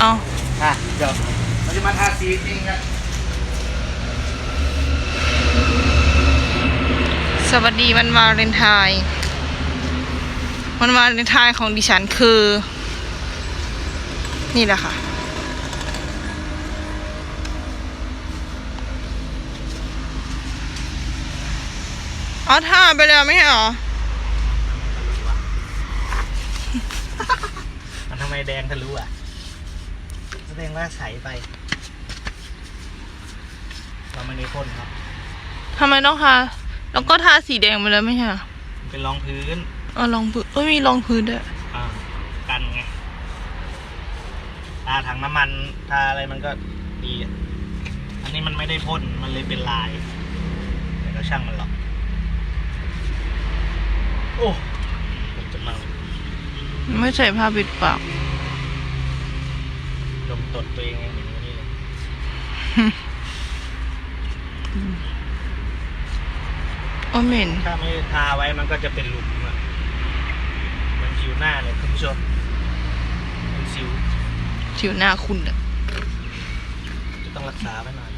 เอาอะเดี๋ยวเราจะมาทาสีจริงครับสวัสดีวันวาเลนไทน์วันวาเลนไทน์ของดิฉันคือ นี่แหละค่ะ เอาท่าไปแล้วไม่ใช่เหรอมันทำไมแดงทะลุอะแส ดงว่าใสไป เราไม่ได้พ่นครับ ทำไมต้องทาแล้วก็ทาสีแดงไปแล้วไม่ใช่เหรอเป็นรองพื้นเอารองพื้นเอ้ยมีรองพื้นด้วยอ่า กันไงทาถังน้ำมันทาอะไรมันก็ดีอะอันนี้มันไม่ได้พ่น มันเลยเป็นลายแต่ก็ช่างมันหรอก โอ้ผมจะเมา ไม่ใส่ผ้าปิดปากด มตดตัวเองยังเห็นวันนี้เลยโอ้เหม็นถ้าไม่ทาไว้มันก็จะเป็นหลุมอะเหมันผิวหน้าเลยคุณผู้ชมเป็นสิวผิวหน้าคุณอะจะต้องรักษาไว้หน่อย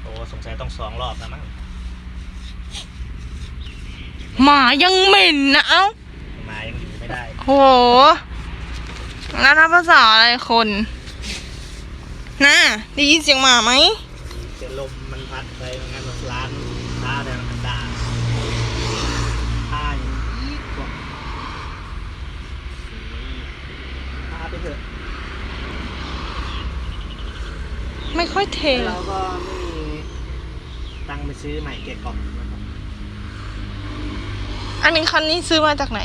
โอ้สงสัยต้องสองรอบแล้วมั้งหมายังเหม็นนะเอ้าหมายังอยู่ไม่ได้ โห แล้วถ้าภาษาอะไรคนน่ะได้ยินเสียงหมาไหมเสียลมมันพัดไปงั้นมันร้านท้าแต่มันด่าท้าอย่างนี้กว่าท้าไปเถอะ ไม่ค่อยเทเราก็ไม่มีตังค์ไปซื้อใหม่เกะกล่องนะครับอันนี้คันนี้ซื้อมาจากไหน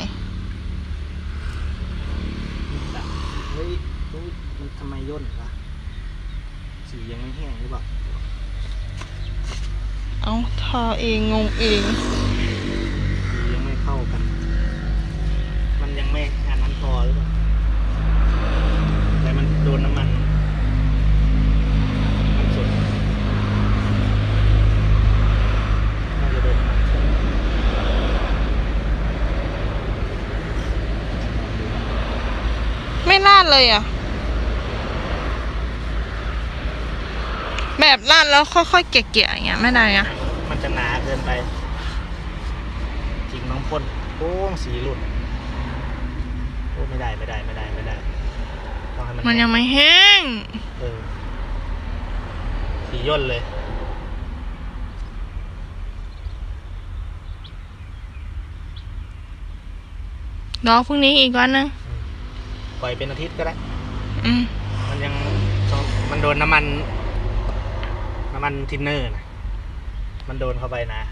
แต่เฮ้ยเฮ้ยมันทำไมย่นวะสียังไม่แห้งหรือเปล่า เอาทาเองงงเอง สียังไม่เข้ากัน มันยังไม่อันนั้นพอหรือเปล่าแต่มันโดนน้ำมันมันสดน่าจะโดนน้ำมันเครื่อง ไม่ ลาดเลยอะ แบบลาดแล้วค่อยๆเกลี่ยๆอย่างเงี้ยไม่ได้อะมันจะหนาเกินไป จริงน้องพ่นโอ้งสีหลุดโอ้ไม่ได้ไม่ได้ไม่ได้ไม่ได้ต้องให้มันมันยังไม่แห้งเออสีย่นเลยรอพรุ่งนี้อีกวันนึง ปล่อยเป็นอาทิตย์ก็ได้ อืมมันยังมันโดนน้ำมัน น้ำมันทินเนอร์นะมันโดนเข้าไปนะ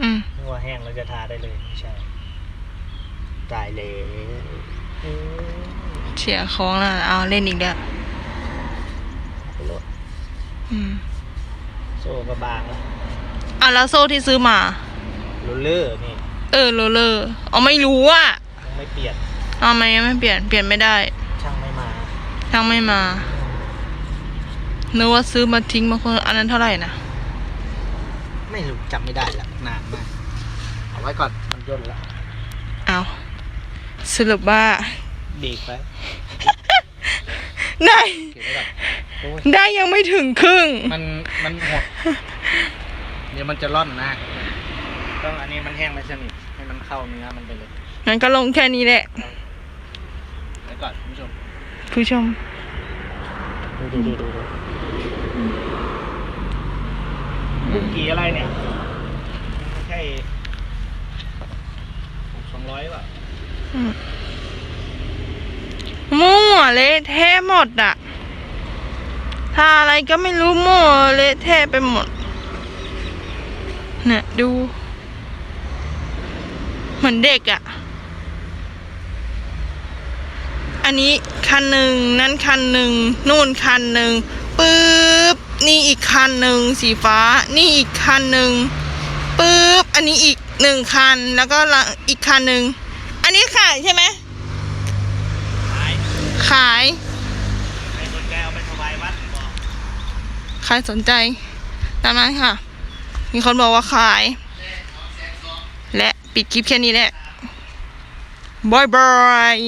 อืมนึกว่าแห้งแล้วจะทาได้เลยไม่ใช่ตายเลยเออเสียของแล้วเอาเล่นอีกแล้วไปโหลดอืมโซ่ก็บางแล้วอะแล้วโซ่ที่ซื้อมา โรลเลอร์นี่ เออโรลเลอร์เอาไม่รู้อะยังไม่เปลี่ยน เอาไหมยังไม่เปลี่ยนเปลี่ยนไม่ได้ ช่างไม่มาช่างไม่มานึกว่าซื้อมาทิ้งบางคนอันนั้นเท่าไหร่นะไม่รู้จำไม่ได้ละนานมากเอาไว้ก่อนมันย่นแล้วเอาสรุปว่าดีกไปได้เก็บไว้ก่อนโอ้ยได้ยังไม่ถึงครึ่ง มันมันหดเดี๋ยวมันจะร่อนนะ ต้องอันนี้มันแห้งไม่สนิทให้มันเข้าเนื้อมันไปเลย งั้นก็ลงแค่นี้แหละไว้ ก่อนคุณผู้ชมผู้ชม ดูดูดูดูดูบุกกี่อะไรเนี่ยไม่ใช่สองร้อยป่ะมั่วเละเทะหมดอะทาอะไรก็ไม่รู้มั่วเละเทะไปหมด เนี่ยดู เหมือนเด็กอะ อันนี้คันหนึ่งนั่นคันหนึ่งนู่นคันหนึ่งปึ๊บนี่อีกคันหนึ่งสีฟ้า นี่อีกคันหนึ่งปึ๊บอันนี้อีกหนึ่งคันแล้วก็ละอีกคันหนึ่งอันนี้ขายใช่ไหมขายขายใครสนใจเอาไปถวายวัดบอกใครสนใจตามนั้นค่ะ มีคนบอกว่าขาย และปิดคลิปแค่นี้แหละบายบาย